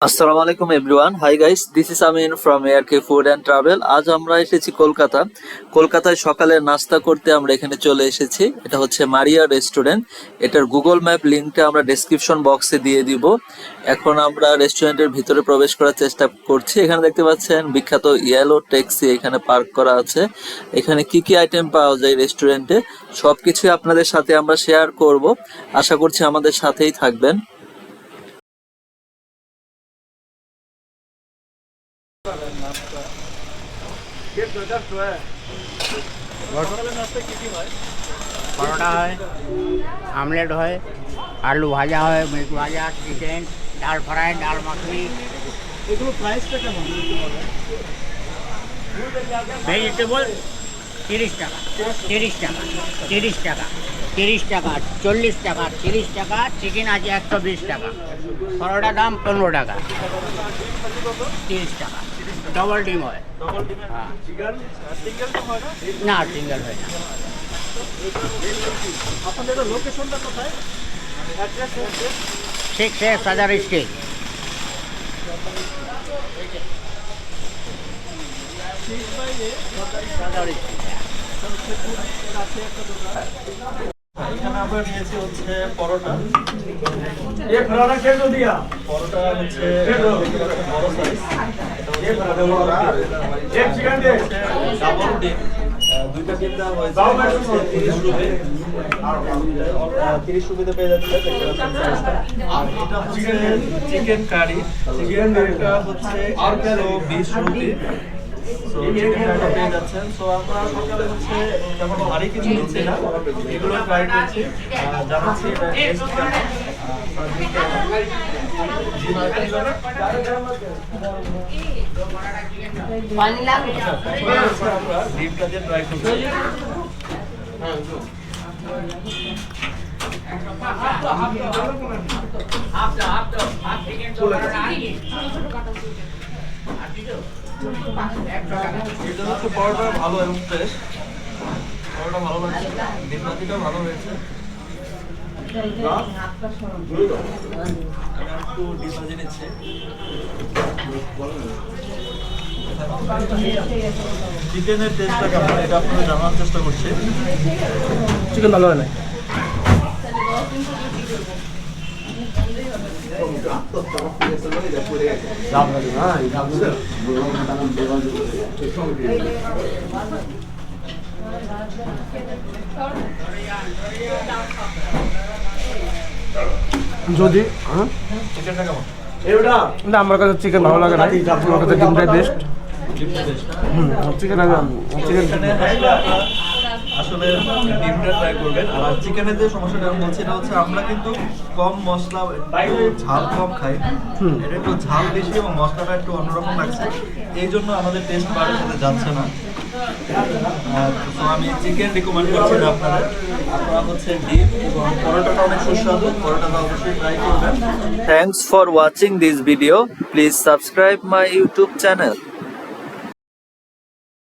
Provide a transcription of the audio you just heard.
আসসালামু আলাইকুম everyone. Hi guys this is Amin from RK food and travel আজ আমরা এসেছি কলকাতা। কলকাতায় সকালে নাস্তা করতে আমরা এখানে চলে এসেছি। এটা হচ্ছে মারিয়া রেস্টুরেন্ট। এটার গুগল ম্যাপ লিঙ্কটা আমরা ডেসক্রিপশন বক্সে দিয়ে দিব। এখন আমরা রেস্টুরেন্টের ভিতরে প্রবেশ করার চেষ্টা করছি। এখানে দেখতে পাচ্ছেন বিখ্যাত ইয়েলো ট্যাক্সি এখানে পার্ক করা আছে। এখানে কি কি আইটেম পাওয়া যায় রেস্টুরেন্টে? সবকিছুই আপনাদের সাথে আমরা শেয়ার করব। আশা করছি আমাদের সাথেই থাকবেন। পরোটা হয় আমলেট হয় আলু ভাজা হয় মিট ভাজা চিকেন ডাল ফ্রাই ডাল মাখনি। এগুলো প্রাইসটা কেমন? ভেজিটেবল তিরিশ টাকা তিরিশ টাকা তিরিশ টাকা তিরিশ টাকা চল্লিশ টাকা তিরিশ টাকা চিকেন আছে একশো বিশ টাকা। পরোটা দাম পনেরো টাকা তিরিশ টাকা। ডবল ডিম হয়। না? সিঙ্গেল হয় না। লোকেশনটা কোথায়? সিক্স এ সাজার স্ট্রিট হচ্ছে পরোটা। পরোটা হচ্ছে তিরিশ রুপিতে পেয়ে যাচ্ছে আর এটা হচ্ছে চিকেন কারি চিকেন কারিটা হচ্ছে পেয়ে যাচ্ছেন সো আমরা হচ্ছে তেমন ভারী কিছু নিচ্ছি না এগুলো ট্রাই করছি জানাচ্ছি ভালো ভালো ভালো হয়েছে আমি একটু ডিম ভাজি নিচ্ছি চিকেনের টেস্টটা কেমন এটা আপনারা জানার চেষ্টা করছি চিকেন ভালো। হয় না যদি হ্যাঁ? আমার কাছে চিকেন ভালো লাগে না। আমার কাছে ডিমটাই বেস্ট চিকেন আসলে ডিমটা ট্রাই করবেন। আর চিকেনের যে সমস্যাটা বলছি এটা হচ্ছে আমরা কিন্তু কম মশলা ঝাল কম খাই। এটা একটু ঝাল বেশি এবং মশলাটা একটু অন্যরকম লাগছে। এই জন্য আমাদের টেস্ট বাড়ির সাথে যাচ্ছে না। আমি চিকেন রিকমেন্ড করছি না আপনাদের। আপনারা হচ্ছে ডিম এবং পরোটাটা অনেক সুস্বাদু, পরোটাটা অবশ্যই ট্রাই করবেন। Thanks for watching this video please subscribe my YouTube channel